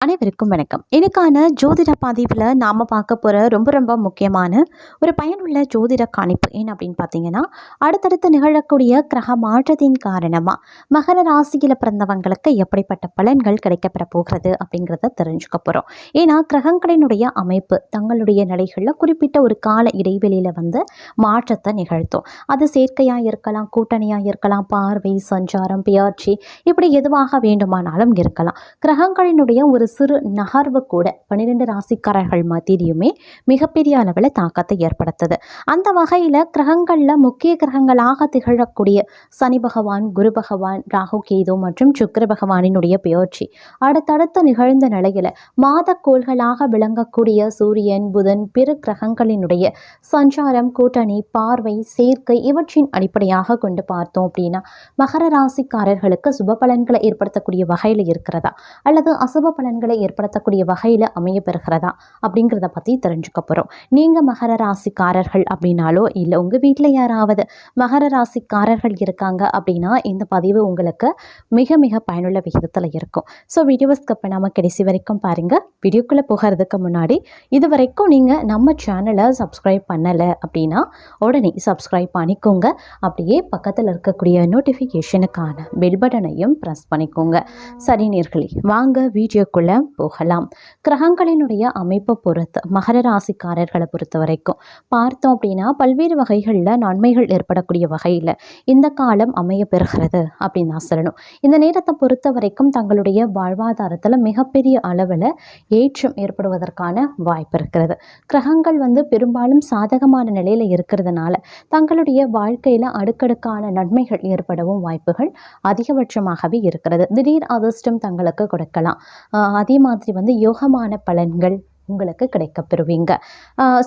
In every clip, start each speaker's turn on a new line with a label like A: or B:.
A: அனைவருக்கும் வணக்கம். எனக்கான ஜோதிட பதிவில் நாம் பார்க்க போகிற ரொம்ப ரொம்ப முக்கியமான ஒரு பயனுள்ள ஜோதிட கணிப்பு ஏன் அப்படின்னு பார்த்தீங்கன்னா அடுத்தடுத்து நிகழக்கூடிய கிரக மாற்றத்தின் காரணமாக மகர ராசியில் பிறந்தவங்களுக்கு எப்படிப்பட்ட பலன்கள் கிடைக்கப்பெற போகிறது அப்படிங்கிறத தெரிஞ்சுக்க போகிறோம் ஏன்னா கிரகங்களினுடைய அமைப்பு தங்களுடைய நிலைகளில் குறிப்பிட்ட ஒரு கால இடைவெளியில் வந்து மாற்றத்தை நிகழ்த்தும். அது சேர்க்கையாக இருக்கலாம் கூட்டணியாக இருக்கலாம் பார்வை சஞ்சாரம் பெயர்ச்சி இப்படி எதுவாக வேண்டுமானாலும் இருக்கலாம். கிரகங்களினுடைய ஒரு சிறு நகர்வு கூட பன்னிரெண்டு ராசிக்காரர்கள் மத்தியிலையுமே மிகப்பெரிய அளவில் தாக்கத்தை ஏற்படுத்துது. அந்த வகையில் கிரகங்களில் முக்கிய கிரகங்களாக திகழக்கூடிய சனி பகவான் குரு பகவான் ராகு கேது மற்றும் சுக்கர பகவானினுடைய பெயர்ச்சி. அடுத்தடுத்து நிகழ்ந்த நிலையில் மாதக்கோள்களாக விளங்கக்கூடிய சூரியன் புதன் பிற கிரகங்களினுடைய சஞ்சாரம் கூட்டணி பார்வை சேர்க்கை இவற்றின் அடிப்படையாக கொண்டு பார்த்தோம் அப்படின்னா மகர ராசிக்காரர்களுக்கு சுப பலன்களை ஏற்படுத்தக்கூடிய வகையில் இருக்கிறதா? அல்லது அசுப பலன்களை ஏற்படுத்தக்கூடிய வகையில் அமைய பெறுகிறதா அப்படிங்கிறத பற்றி தெரிஞ்சுக்க போகிறோம் நீங்கள் மகர ராசிக்காரர்கள் அப்படின்னாலோ இல்லை உங்கள் வீட்டில் யாராவது மகர ராசிக்காரர்கள் இருக்காங்க அப்படின்னா இந்த பதிவு உங்களுக்கு மிக மிக பயனுள்ள விகிதத்தில் இருக்கும். ஸோ வீடியோ ஸ்கிப் பண்ணாமல் கடைசி வரைக்கும் பாருங்கள் வீடியோக்குள்ளே போகிறதுக்கு முன்னாடி இது வரைக்கும் நீங்கள் நம்ம சேனலை சப்ஸ்கிரைப் பண்ணலை அப்படின்னா உடனே சப்ஸ்கிரைப் பண்ணிக்கோங்க. அப்படியே பக்கத்தில் இருக்கக்கூடிய நோட்டிஃபிகேஷனுக்கான பெல் பட்டனையும் ப்ரெஸ் பண்ணிக்கோங்க. சரி நேர்களே வாங்க வீடியோக்குள்ளே போகலாம். கிரகங்களினுடைய அமைப்பை பொறுத்து மகர ராசிக்காரர்களை பொறுத்த வரைக்கும் பார்த்தோம் அப்படின்னா பல்வேறு வகைகளில் நன்மைகள் ஏற்படக்கூடிய வகையில் இந்த காலம் அமைய பெறுகிறது அப்படின்னு தான் சொல்லணும். இந்த நேரத்தை பொறுத்த வரைக்கும் தங்களுடைய வாழ்வாதாரத்தில் மிகப்பெரிய அளவில் ஏற்றம் ஏற்படுவதற்கான வாய்ப்பு இருக்கிறது. கிரகங்கள் வந்து பெரும்பாலும் சாதகமான நிலையில் இருக்கிறதுனால தங்களுடைய வாழ்க்கையில் அடுக்கடுக்கான நன்மைகள் ஏற்படவும் வாய்ப்புகள் அதிகபட்சமாகவே இருக்கிறது. திடீர் அதிர்ஷ்டம் தங்களுக்கு கொடுக்கலாம். அதே மாதிரி வந்து யோகமான பலன்கள் உங்களுக்கு கிடைக்கப் பெறுவீங்க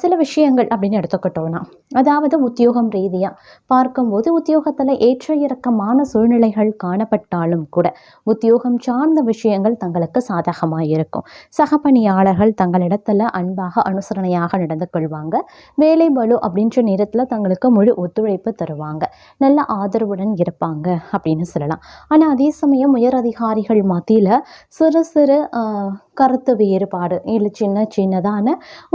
A: சில விஷயங்கள் அப்படின்னு எடுத்துக்கிட்டோன்னா அதாவது உத்தியோகம் ரீதியாக பார்க்கும்போது உத்தியோகத்தில் ஏற்ற இறக்கமான சூழ்நிலைகள் காணப்பட்டாலும் கூட உத்தியோகம் சார்ந்த விஷயங்கள் தங்களுக்கு சாதகமாக இருக்கும். சக பணியாளர்கள் தங்களிடத்தில் அன்பாக அனுசரணையாக நடந்து கொள்வாங்க. வேலை பலு அப்படின்ற நேரத்தில் தங்களுக்கு முழு ஒத்துழைப்பு தருவாங்க. நல்ல ஆதரவுடன் இருப்பாங்க அப்படின்னு சொல்லலாம். ஆனால் அதே சமயம் உயர் அதிகாரிகள் மத்தியில் சிறு சிறு கருத்து வேறுபாடு இல்லை சின்ன சின்னதான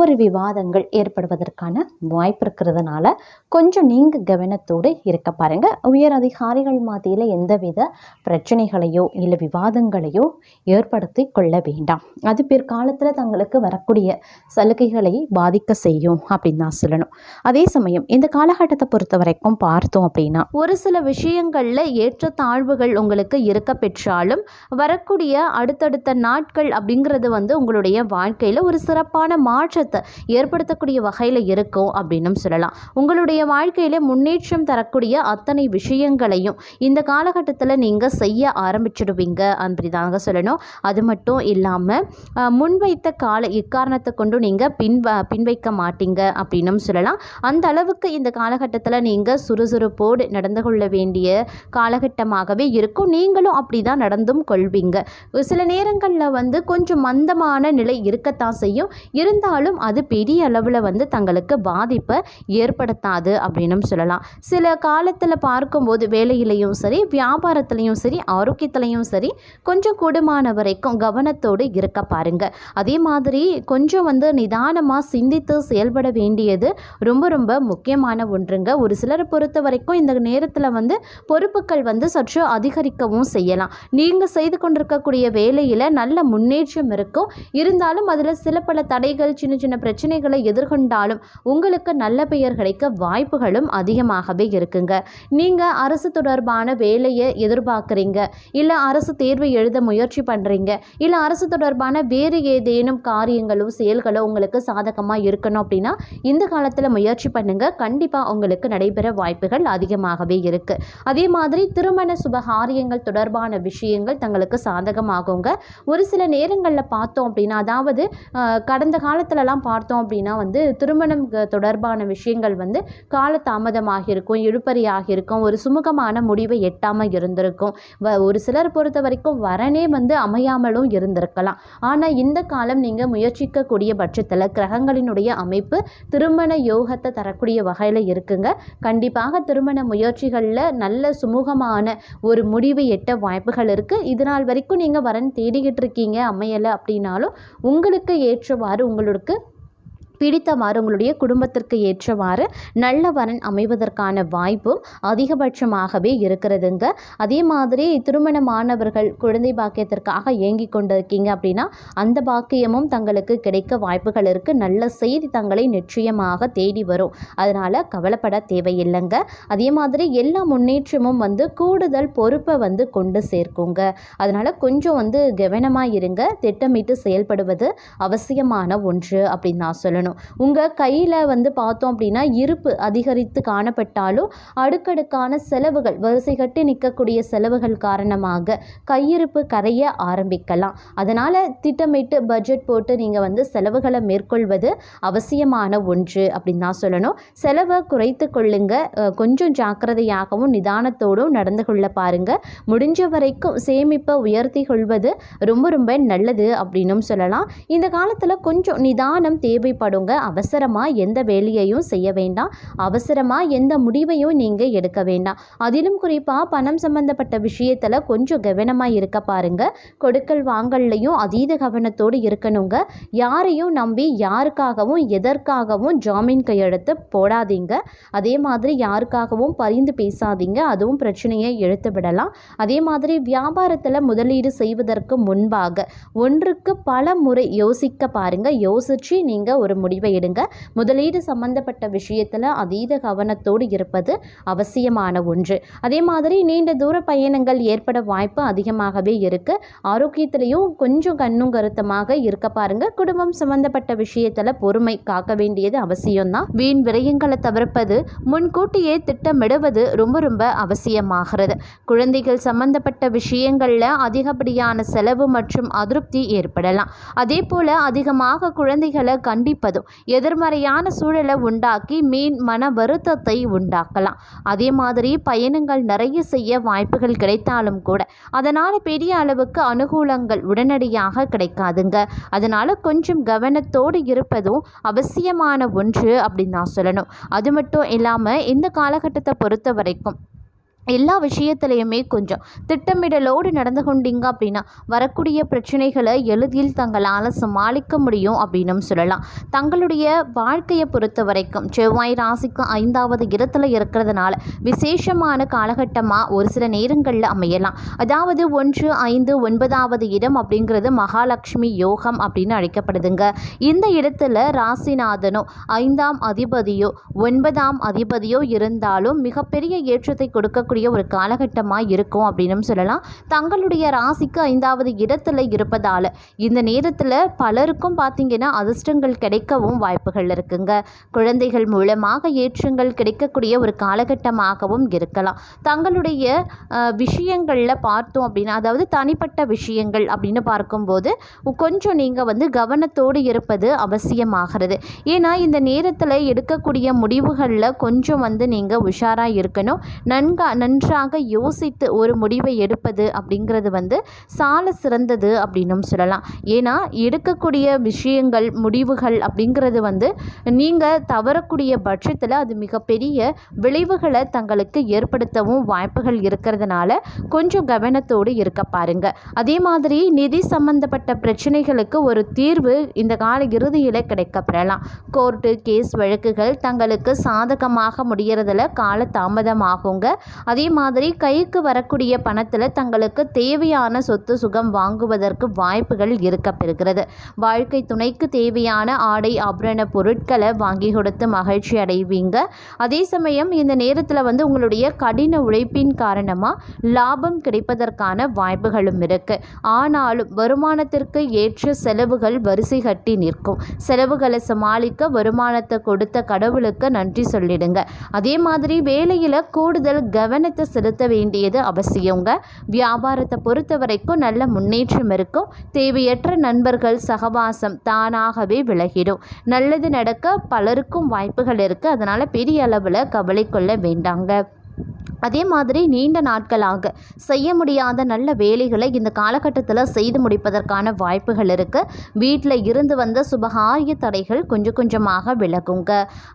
A: ஒரு விவாதங்கள் ஏற்படுவதற்கான வாய்ப்பு இருக்கிறதுனால கொஞ்சம் நீங்கள் கவனத்தோடு இருக்க பாருங்க. உயர் அதிகாரிகள் மத்தியில் எந்தவித பிரச்சனைகளையோ இல்லை விவாதங்களையோ ஏற்படுத்தி கொள்ள வேண்டாம். அது பிற்காலத்தில் தங்களுக்கு வரக்கூடிய சலுகைகளை பாதிக்க செய்யும் அப்படின்னு தான் சொல்லணும். அதே சமயம் இந்த காலகட்டத்தை பொறுத்த வரைக்கும் பார்த்தோம் அப்படின்னா ஒரு சில விஷயங்களில் ஏற்ற தாழ்வுகள் உங்களுக்கு இருக்க பெற்றாலும் வரக்கூடிய அடுத்தடுத்த நாட்கள் அப்படிங்கிற அப்படிங்கிறது வந்து உங்களுடைய வாழ்க்கையில் ஒரு சிறப்பான மாற்றத்தை ஏற்படுத்தக்கூடிய வகையில் இருக்கும் அப்படின்னும் சொல்லலாம். உங்களுடைய வாழ்க்கையில் முன்னேற்றம் தரக்கூடிய அத்தனை விஷயங்களையும் இந்த காலகட்டத்தில் நீங்கள் செய்ய ஆரம்பிச்சிடுவீங்க அப்படிதாங்க சொல்லணும். அது மட்டும் இல்லாமல் முன்வைத்த கால இக்காரணத்தை கொண்டு நீங்கள் பின் பின்வைக்க மாட்டீங்க அப்படின்னும் சொல்லலாம். அந்த அளவுக்கு இந்த காலகட்டத்தில் நீங்கள் சுறுசுறுப்போடு நடந்து கொள்ள வேண்டிய காலகட்டமாகவே இருக்கும். நீங்களும் அப்படி தான் நடந்தும் கொள்வீங்க. சில நேரங்களில் வந்து கொஞ்சம் மந்தமான நிலை இருக்கத்தான் செய்யும். இருந்தாலும் அது பெரிய அளவில் வந்து தங்களுக்கு பாதிப்பை ஏற்படுத்தாது அப்படின்னும் சொல்லலாம். சில காலத்தில் பார்க்கும்போது வேலையிலையும் சரி வியாபாரத்துலேயும் சரி ஆரோக்கியத்துலேயும் சரி கொஞ்சம் கூடுமான வரைக்கும் கவனத்தோடு இருக்க பாருங்க. அதே மாதிரி கொஞ்சம் வந்து நிதானமாக சிந்தித்து செயல்பட வேண்டியது ரொம்ப ரொம்ப முக்கியமான ஒன்றுங்க. ஒரு சிலரை பொறுத்த வரைக்கும் இந்த நேரத்தில் வந்து பொறுப்புகள் வந்து சற்று அதிகரிக்கவும் செய்யலாம். நீங்கள் செய்து கொண்டிருக்கக்கூடிய வேலையில் நல்ல முன்னேற்றம் இருக்கும். இருந்தாலும் அதில் சில பல தடைகள் சின்ன சின்ன பிரச்சனைகளை எதிர்கொண்டாலும் உங்களுக்கு நல்ல பெயர் கிடைக்க வாய்ப்புகளும் அதிகமாகவே இருக்குங்க. நீங்கள் அரசு தொடர்பான வேலையை எதிர்பார்க்குறீங்க. இல்லை அரசு தேர்வை எழுத முயற்சி பண்ணுறீங்க இல்லை அரசு தொடர்பான வேறு ஏதேனும் காரியங்களோ செயல்களோ உங்களுக்கு சாதகமாக இருக்கணும் அப்படின்னா இந்த காலத்தில் முயற்சி பண்ணுங்க. கண்டிப்பாக உங்களுக்கு நடைபெற வாய்ப்புகள் அதிகமாகவே இருக்குது அதே மாதிரி திருமண சுபகாரியங்கள் தொடர்பான விஷயங்கள் தங்களுக்கு சாதகமாகுங்க. ஒரு சில நேரங்களில் பார்த்தோம் அப்படின்னா அதாவது கடந்த காலத்திலலாம் பார்த்தோம் அப்படின்னா வந்து திருமணம் தொடர்பான விஷயங்கள் வந்து காலதாமதமாக இருக்கும் இழுபறியாக இருக்கும் ஒரு சுமூகமான முடிவை எட்டாமல் இருந்திருக்கும். வ- ஒரு சிலர் பொறுத்த வரைக்கும் வரனே வந்து அமையாமலும் இருந்திருக்கலாம். ஆனால் இந்த காலம் நீங்கள் முயற்சிக்கக்கூடிய பட்சத்தில் கிரகங்களினுடைய அமைப்பு திருமண யோகத்தை தரக்கூடிய வகையில் இருக்குங்க. கண்டிப்பாக திருமண முயற்சிகளில் நல்ல சுமூகமான ஒரு முடிவை எட்ட வாய்ப்புகள் இருக்குது இது நாள் வரைக்கும் நீங்கள் வரன் தேடிக்கிட்டு இருக்கீங்க அமையலை
B: முடியலை அப்படின்னாலும் உங்களுக்கு ஏற்றவாறு உங்களுக்கு பிடித்தவாறு உங்களுடைய குடும்பத்திற்கு ஏற்றவாறு நல்ல வரன் அமைவதற்கான வாய்ப்பும் அதிகபட்சமாகவே இருக்கிறதுங்க. அதே மாதிரி திருமணமானவர்கள் குழந்தை பாக்கியத்திற்காக ஏங்கி கொண்டிருக்கீங்க அப்படின்னா அந்த பாக்கியமும் தங்களுக்கு கிடைக்க வாய்ப்புகள் இருக்குது நல்ல செய்தி தங்களை நிச்சயமாக தேடி வரும். அதனால் கவலைப்பட தேவையில்லைங்க. அதே மாதிரி எல்லா முன்னேற்றமும் வந்து கூடுதல் பொறுப்பை வந்து கொண்டு சேர்க்குங்க. அதனால் கொஞ்சம் வந்து கவனமாக இருங்க. திட்டமிட்டு செயல்படுவது அவசியமான ஒன்று அப்படின்னு நான் சொல்லணும். உங்கள் கையில் வந்து பார்த்தோம் அப்படின்னா இருப்பு அதிகரித்து காணப்பட்டாலும் அடுக்கடுக்கான செலவுகள் வரிசை கட்டி நிற்கக்கூடிய செலவுகள் காரணமாக கையிருப்பு கரைய ஆரம்பிக்கலாம். அதனால் திட்டமிட்டு பட்ஜெட் போட்டு நீங்கள் வந்து செலவுகளை மேற்கொள்வது அவசியமான ஒன்று அப்படின்னு தான் சொல்லணும். செலவை குறைத்து கொள்ளுங்க. கொஞ்சம் ஜாக்கிரதையாகவும் நிதானத்தோடும் நடந்து கொள்ள பாருங்கள் முடிஞ்ச வரைக்கும் சேமிப்பை உயர்த்தி கொள்வது ரொம்ப ரொம்ப நல்லது அப்படின்னும் சொல்லலாம். இந்த காலத்தில் கொஞ்சம் நிதானம் தேவைப்படும் தேவைப்படுங்க அவசரமாக எந்த வேலையையும் செய்ய வேண்டாம். அவசரமாக எந்த முடிவையும் நீங்கள் எடுக்க வேண்டாம். அதிலும் குறிப்பாக பணம் சம்பந்தப்பட்ட விஷயத்தில் கொஞ்சம் கவனமாக இருக்க பாருங்க. கொடுக்கல் வாங்கல்லையும் அதீத கவனத்தோடு இருக்கணுங்க. யாரையும் நம்பி யாருக்காகவும் எதற்காகவும் ஜாமீன் கையெழுத்து போடாதீங்க. அதே மாதிரி யாருக்காகவும் பரிந்து பேசாதீங்க. அதுவும் பிரச்சனையை எழுத்து விடலாம். அதே மாதிரி வியாபாரத்தில் முதலீடு செய்வதற்கு முன்பாக ஒன்றுக்கு பல முறை யோசிக்க பாருங்க. யோசிச்சு நீங்கள் ஒரு முடிவை எடுங்க. முதலீடு சம்பந்தப்பட்ட விஷயத்தில் அதீத கவனத்தோடு இருப்பது அவசியமான ஒன்று. அதே மாதிரி நீண்ட தூர பயணங்கள் ஏற்பட வாய்ப்பு அதிகமாகவே இருக்குது ஆரோக்கியத்திலையும் கொஞ்சம் கண்ணும் கருத்தமாக இருக்க பாருங்க. குடும்பம் சம்பந்தப்பட்ட விஷயத்தில் பொறுமை காக்க வேண்டியது அவசியம்தான். வீண் விரயங்களை தவிர்ப்பது முன்கூட்டியே திட்டமிடுவது ரொம்ப ரொம்ப அவசியமாகிறது. குழந்தைகள் சம்பந்தப்பட்ட விஷயங்களில் அதிகப்படியான செலவு மற்றும் அதிருப்தி ஏற்படலாம். அதே போல அதிகமாக குழந்தைகளை கண்டிப்பதும் எதிர்மறையான சூழலை உண்டாக்கி மீன் மன வருத்தத்தை உண்டாக்கலாம். அதே மாதிரி பயணங்கள் நிறைய செய்ய வாய்ப்புகள் கிடைத்தாலும் கூட அதனால் பெரிய அளவுக்கு அனுகூலங்கள் உடனடியாக கிடைக்காதுங்க. அதனால் கொஞ்சம் கவனத்தோடு இருப்பதும் அவசியமான ஒன்று அப்படின்னு நான் சொல்லணும். அது மட்டும் இல்லாமல் இந்த காலகட்டத்தை பொறுத்த வரைக்கும் எல்லா விஷயத்துலையுமே கொஞ்சம் திட்டமிடலோடு நடந்து கொண்டீங்க அப்படின்னா வரக்கூடிய பிரச்சனைகளை எளிதில் தங்களால் சமாளிக்க முடியும் அப்படின்னும் சொல்லலாம். தங்களுடைய வாழ்க்கையை பொறுத்த வரைக்கும் செவ்வாய் ராசிக்கு ஐந்தாவது இடத்துல இருக்கிறதுனால விசேஷமான காலகட்டமாக ஒரு சில நேரங்களில் அமையலாம். அதாவது ஒன்று ஐந்து ஒன்பதாவது இடம் அப்படிங்கிறது மகாலட்சுமி யோகம் அப்படின்னு அழைக்கப்படுதுங்க. இந்த இடத்துல ராசிநாதனோ ஐந்தாம் அதிபதியோ ஒன்பதாம் அதிபதியோ இருந்தாலும் மிகப்பெரிய ஏற்றத்தை கொடுக்க இருக்கக்கூடிய ஒரு காலகட்டமாக இருக்கும் அப்படின்னு சொல்லலாம். தங்களுடைய ராசிக்கு ஐந்தாவது இடத்துல இருப்பதால் இந்த நேரத்தில் பலருக்கும் பார்த்தீங்கன்னா அதிர்ஷ்டங்கள் கிடைக்கவும் வாய்ப்புகள் இருக்குங்க. குழந்தைகள் மூலமாக ஏற்றங்கள் கிடைக்கக்கூடிய ஒரு காலகட்டமாகவும் இருக்கலாம். தங்களுடைய விஷயங்களில் பார்த்தோம் அப்படின்னா அதாவது தனிப்பட்ட விஷயங்கள் அப்படின்னு பார்க்கும்போது கொஞ்சம் நீங்கள் வந்து கவனத்தோடு இருப்பது அவசியமாகிறது. ஏன்னா இந்த நேரத்தில் எடுக்கக்கூடிய முடிவுகளில் கொஞ்சம் வந்து நீங்கள் உஷாராக இருக்கணும். நன்கா நன்றாக யோசித்து ஒரு முடிவை எடுப்பது அப்படிங்கிறது வந்து சால சிறந்தது அப்படின்னும் சொல்லலாம். ஏன்னா எடுக்கக்கூடிய விஷயங்கள் முடிவுகள் அப்படிங்கிறது வந்து நீங்கள் தவறக்கூடிய பட்சத்தில் அது மிகப்பெரிய விளைவுகளை தங்களுக்கு ஏற்படுத்தவும் வாய்ப்புகள் இருக்கிறதுனால கொஞ்சம் கவனத்தோடு இருக்க பாருங்க. அதே மாதிரி நிதி சம்பந்தப்பட்ட பிரச்சனைகளுக்கு ஒரு தீர்வு இந்த கால இறுதியில் கிடைக்கப்பெறலாம். கோர்ட்டு கேஸ் வழக்குகள் தங்களுக்கு சாதகமாக முடிகிறதுல கால தாமதமாகுங்க அதே மாதிரி கைக்கு வரக்கூடிய பணத்தில் தங்களுக்கு தேவையான சொத்து சுகம் வாங்குவதற்கு வாய்ப்புகள் இருக்கப்பெறுகிறது. வாழ்க்கை துணைக்கு தேவையான ஆடை ஆபரண பொருட்களை வாங்கி கொடுத்து மகிழ்ச்சி அடைவீங்க. அதே சமயம் இந்த நேரத்தில் வந்து உங்களுடைய கடின உழைப்பின் காரணமாக லாபம் கிடைப்பதற்கான வாய்ப்புகளும் இருக்கு. ஆனாலும் வருமானத்திற்கு ஏற்ற செலவுகள் வரிசை கட்டி நிற்கும். செலவுகளை சமாளிக்க வருமானத்தை கொடுத்த கடவுளுக்கு நன்றி சொல்லிடுங்க. அதே மாதிரி வேலையில் கூடுதல் கவனத்தை செலுத்த வேண்டியது அவசியங்க. வியாபாரத்தை பொறுத்த வரைக்கும் நல்ல முன்னேற்றம் இருக்கும். தேவையற்ற நண்பர்கள் சகவாசம் தானாகவே விலகிடும். நல்லது நடக்க பலருக்கும் வாய்ப்புகள் இருக்குது அதனால் பெரிய அளவில் கவலை கொள்ள வேண்டாங்க. அதே மாதிரி நீண்ட நாட்களாக செய்ய முடியாத நல்ல வேலைகளை இந்த காலகட்டத்தில் செய்து முடிப்பதற்கான வாய்ப்புகள் இருக்குது வீட்டில் இருந்து வந்த சுபகாரிய தடைகள் கொஞ்சம் கொஞ்சமாக விலகுங்க.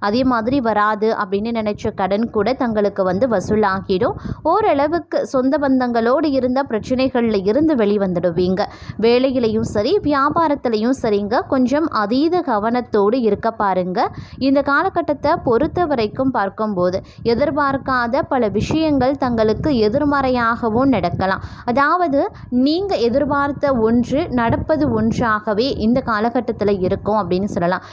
B: அதே மாதிரி வராது அப்படின்னு நினச்ச கடன் கூட தங்களுக்கு வந்து வசூலாகிடும். ஓரளவுக்கு சொந்த பந்தங்களோடு இருந்த பிரச்சனைகளில் இருந்து வெளிவந்துடுவீங்க. வேலையிலையும் சரி வியாபாரத்திலையும் சரிங்க. கொஞ்சம் அதீத கவனத்தோடு இருக்க பாருங்க. இந்த காலகட்டத்தை பொறுத்த வரைக்கும் பார்க்கும்போது எதிர்பார்க்காத பல விஷயங்கள் தங்களுக்கு எதிர்மறையாகவும் நடக்கலாம். அதாவது நீங்கள் எதிர்பார்த்த ஒன்று நடப்பது ஒன்றாகவே இந்த காலகட்டத்தில் இருக்கும் அப்படின்னு சொல்லலாம்.